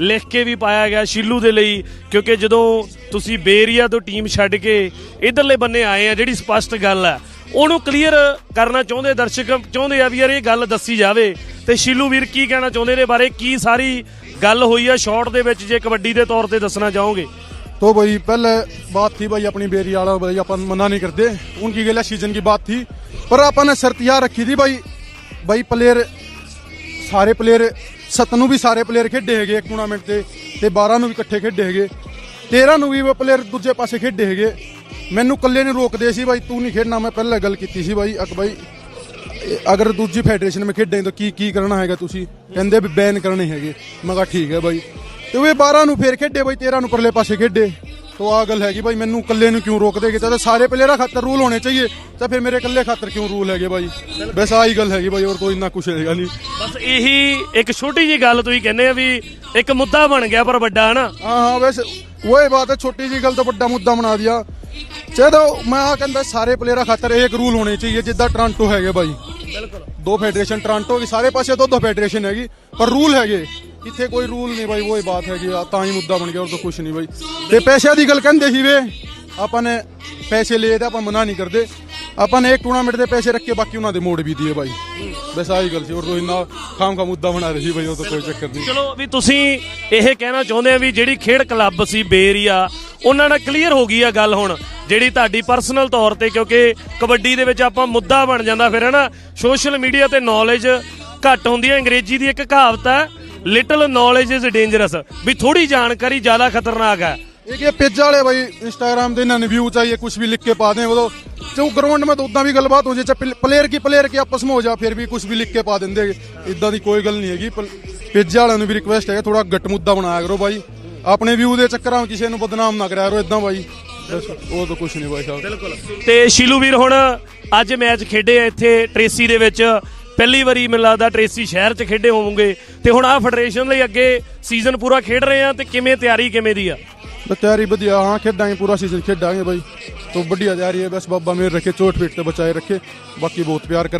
ਲਿਖ ਕੇ ਵੀ ਪਾਇਆ ਗਿਆ ਸ਼ਿੱਲੂ ਦੇ ਲਈ ਕਿਉਂਕਿ ਜਦੋਂ ਤੁਸੀਂ ਬੇਰੀਆ ਤੋਂ ਟੀਮ ਛੱਡ ਕੇ ਇਧਰਲੇ ਬੰਨੇ ਆਏ ਆ ਜਿਹੜੀ ਸਪਸ਼ਟ ਗੱਲ ਹੈ ਉਹਨੂੰ ਕਲੀਅਰ ਕਰਨਾ ਚਾਹੁੰਦੇ ਦਰਸ਼ਕ ਚਾਹੁੰਦੇ ਆ ਵੀ ਯਾਰ ਇਹ ਗੱਲ ਦੱਸੀ ਜਾਵੇ ਤੇ ਸ਼ਿੱਲੂ ਵੀਰ ਕੀ ਕਹਿਣਾ ਚਾਹੁੰਦੇ ਨੇ ਬਾਰੇ ਕੀ ਸਾਰੀ ਗੱਲ ਹੋਈ ਆ ਸ਼ਾਰਟ ਦੇ ਵਿੱਚ ਜੇ ਕਬੱਡੀ ਦੇ ਤੌਰ ਤੇ ਦੱਸਣਾ ਚਾਹੋਗੇ तो भाई पहले बात थी भाई अपनी बेरी वाला भाई अपन मना नहीं करते उनकी गला सीजन की बात थी ਪਰ ਆਪਾਂ ਨੇ ਸ਼ਰਤ ਯਾ ਰੱਖੀ ਦੀ ਬਾਈ। ਬਾਈ ਪਲੇਅਰ ਸਾਰੇ ਪਲੇਅਰ 7 ਨੂੰ ਵੀ ਸਾਰੇ ਪਲੇਅਰ ਖੇਡੇ ਹੈਗੇ ਇੱਕ ਟੂਰਨਾਮੈਂਟ ਤੇ ਤੇ 12 ਨੂੰ ਵੀ ਇਕੱਠੇ ਖੇਡੇ ਹੈਗੇ। 13 ਨੂੰ ਵੀ ਪਲੇਅਰ ਦੂਜੇ ਪਾਸੇ ਖੇਡੇ ਹੈਗੇ। ਮੈਨੂੰ ਇਕੱਲੇ ਨੇ ਰੋਕਦੇ ਸੀ ਬਾਈ, ਤੂੰ ਨਹੀਂ ਖੇਡਣਾ, ਮੈਂ ਪਹਿਲਾਂ ਗੱਲ ਕੀਤੀ ਸੀ ਬਾਈ, ਅਕ ਬਾਈ ਅਗਰ ਦੂਜੀ ਫੈਡਰੇਸ਼ਨ ਮੇ ਖੇਡੇ ਤਾਂ ਕੀ ਕੀ ਕਰਨਾ ਹੈਗਾ ਤੁਸੀਂ? ਕਹਿੰਦੇ ਵੀ ਬੈਨ ਕਰਨੇ ਹੈਗੇ। ਮੈਂ ਕਿਹਾ ਠੀਕ ਹੈ ਬਾਈ। ਤੇ ਉਹ 12 ਨੂੰ ਫੇਰ ਖੇਡੇ ਬਾਈ 13 ਨੂੰ ਪਰਲੇ ਪਾਸੇ ਖੇਡੇ। ਤੋ ਆ ਗੱਲ ਹੈਗੀ ਭਾਈ ਮੈਨੂੰ ਇਕੱਲੇ ਨੂੰ ਕਿਉਂ ਰੋਕਦੇ ਕਿ ਤਾਂ ਸਾਰੇ ਪਲੇਅਰਾਂ ਖਾਤਰ ਰੂਲ ਹੋਣੇ ਚਾਹੀਏ ਤਾਂ ਫਿਰ ਮੇਰੇ ਇਕੱਲੇ ਖਾਤਰ ਕਿਉਂ ਰੂਲ ਹੈਗੇ ਭਾਈ ਬਸ ਆਹੀ ਗੱਲ ਹੈਗੀ ਭਾਈ ਹੋਰ ਕੋਈ ਇੰਨਾ ਕੁਛ ਹੈਗਾ ਨਹੀਂ ਬਸ ਇਹੀ ਇੱਕ ਛੋਟੀ ਜੀ ਗੱਲ ਤੁਸੀਂ ਕਹਿੰਦੇ ਆ ਵੀ ਇੱਕ ਮੁੱਦਾ ਬਣ ਗਿਆ ਪਰ ਵੱਡਾ ਹੈ ਨਾ हाँ हाँ वैसे वही बात है छोटी जी गल तो बड़ा मुद्दा बना दिया चलो मैं आ कहता सारे प्लेयरा खातर एक रूल होने चाहिए जिद्दां ਟੋਰਾਂਟੋ ਹੈਗੇ ਬਾਈ ਬਿਲਕੁਲ ਦੋ ਫੈਡਰੇਸ਼ਨ ਟੋਰਾਂਟੋ ਦੀ ਸਾਰੇ ਪਾਸੇ ਦੋ ਦੋ ਫੈਡਰੇਸ਼ਨ ਹੈਗੀ ਪਰ ਰੂਲ ਹੈਗੇ ਇੱਥੇ ਕੋਈ ਰੂਲ ਨਹੀਂ ਬਾਈ, ਉਹੀ ਬਾਤ ਹੈਗੀ ਆ, ਤਾਂ ਹੀ ਮੁੱਦਾ ਬਣ ਗਿਆ, ਹੋਰ ਤਾਂ ਕੁਝ ਨਹੀਂ ਬਾਈ। ਤੇ ਪੈਸਿਆਂ ਦੀ ਗੱਲ ਕਹਿੰਦੇ ਸੀ ਵੇ, ਆਪਾਂ ਨੇ ਪੈਸੇ ਲਏ ਤੇ ਆਪਾਂ ਮਨਾ ਨਹੀਂ ਕਰਦੇ। ਆਪਾਂ ਨੇ ਇੱਕ ਟੂਰਨਾਮੈਂਟ ਦੇ ਪੈਸੇ ਰੱਖ, ਬਾਕੀ ਉਹਨਾਂ ਦੇ ਮੋੜ ਵੀ ਦੀਏ ਬਾਈ। ਬਸ ਆਹੀ ਗੱਲ ਸੀ, ਹੋਰ ਕੋਈ ਨਾ ਖਾਮ ਖਾ ਮੁੱਦਾ ਬਣਾ ਰਹੀ ਬਾਈ ਉਹ ਤਾਂ ਕੋਈ ਚੱਕਰ ਨਹੀਂ। ਚਲੋ, ਵੀ ਤੁਸੀਂ ਇਹ ਕਹਿਣਾ ਚਾਹੁੰਦੇ ਆ ਵੀ ਜਿਹੜੀ ਖੇਡ ਕਲੱਬ ਸੀ ਬੇਰੀਆ, ਉਹਨਾਂ ਨਾਲ ਕਲੀਅਰ ਹੋ ਗਈ ਆ ਗੱਲ ਹੁਣ, ਜਿਹੜੀ ਤੁਹਾਡੀ ਪਰਸਨਲ ਤੌਰ ਤੇ, ਕਿਉਂਕਿ ਕਬੱਡੀ ਦੇ ਵਿੱਚ ਆਪਾਂ ਮੁੱਦਾ ਬਣ ਜਾਂਦਾ ਫਿਰ ਹੈ ਨਾ ਸੋਸ਼ਲ ਮੀਡੀਆ ਤੇ ਨੌਲੇਜ ਘੱਟ ਹੁੰਦੀ ਹੈ ਅੰਗਰੇਜ਼ੀ ਦੀ ਇੱਕ ਕਹਾਵਤ ਹੈ ਲਿਟਲ ਨੌਲੇਜ ਇਜ਼ ਡੇਂਜਰਸ ਵੀ ਥੋੜੀ ਜਾਣਕਾਰੀ ਜ਼ਿਆਦਾ ਖਤਰਨਾਕ ਹੈ एक ये पेज वाले भाई इंस्टाग्राम देना व्यू चाहिए कुछ भी लिख के पा दें वो तो जो ग्राउंड में तो उतना भी गलबात हो जाए प्लेयर की प्लेयर की आपस में हो जा फिर भी कुछ भी लिख के पा देंगे इदा ਦੀ ਕੋਈ ਗੱਲ ਨਹੀਂ ਹੈਗੀ ਪੇਜ ਵਾਲਿਆਂ ਨੂੰ ਵੀ ਰਿਕੁਐਸਟ ਹੈ ਥੋੜਾ ਗੱਟ ਮੁੱਦਾ ਬਣਾਇਆ ਕਰੋ ਬਾਈ ਆਪਣੇ ਵਿਊ ਦੇ ਚੱਕਰਾਂ ਵਿੱਚ ਕਿਸੇ ਨੂੰ ਬਦਨਾਮ ਨਾ ਕਰਿਆ ਕਰੋ ਇਦਾਂ ਬਾਈ ਬਸ ਉਹ ਤਾਂ ਕੁਝ ਨਹੀਂ ਬਾਈ ਸਾਹਿਬ ਬਿਲਕੁਲ ਤੇ ਸ਼ੀਲੂ ਵੀਰ ਹੁਣ ਅੱਜ ਮੈਚ ਖੇਡੇ ਆ ਇੱਥੇ ਟਰੇਸੀ ਦੇ ਵਿੱਚ ਪਹਿਲੀ ਵਾਰੀ ਮੈਨੂੰ ਲੱਗਦਾ ਟ੍ਰੇਸੀ ਸ਼ਹਿਰ 'ਚ ਖੇਡੇ ਹੋਵੋਗੇ। ਤੇ ਹੁਣ ਆ ਫੈਡਰੇਸ਼ਨ ਲਈ ਅੱਗੇ ਸੀਜ਼ਨ ਪੂਰਾ ਖੇਡ ਰਹੇ ਆ ਤੇ ਕਿਵੇਂ ਤਿਆਰੀ ਕਿਵੇਂ ਦੀ ਆ? ਤੇ ਤਿਆਰੀ ਵਧੀਆ, ਹਾਂ, ਖੇਡਾਂਗੇ, ਪੂਰਾ ਸੀਜ਼ਨ ਖੇਡਾਂਗੇ ਬਾਈ। ਤੋਂ ਵੱਡੀ ਤਿਆਰੀ ਹੈ, ਬਸ ਬਾਬਾ ਮੇਰੇ ਰੱਖੇ, ਚੋਟ ਪੇਟ ਤੇ ਬਚਾਏ ਰੱਖੇ। ਬਾਕੀ ਬਹੁਤ ਪਿਆਰ ਕਰੇ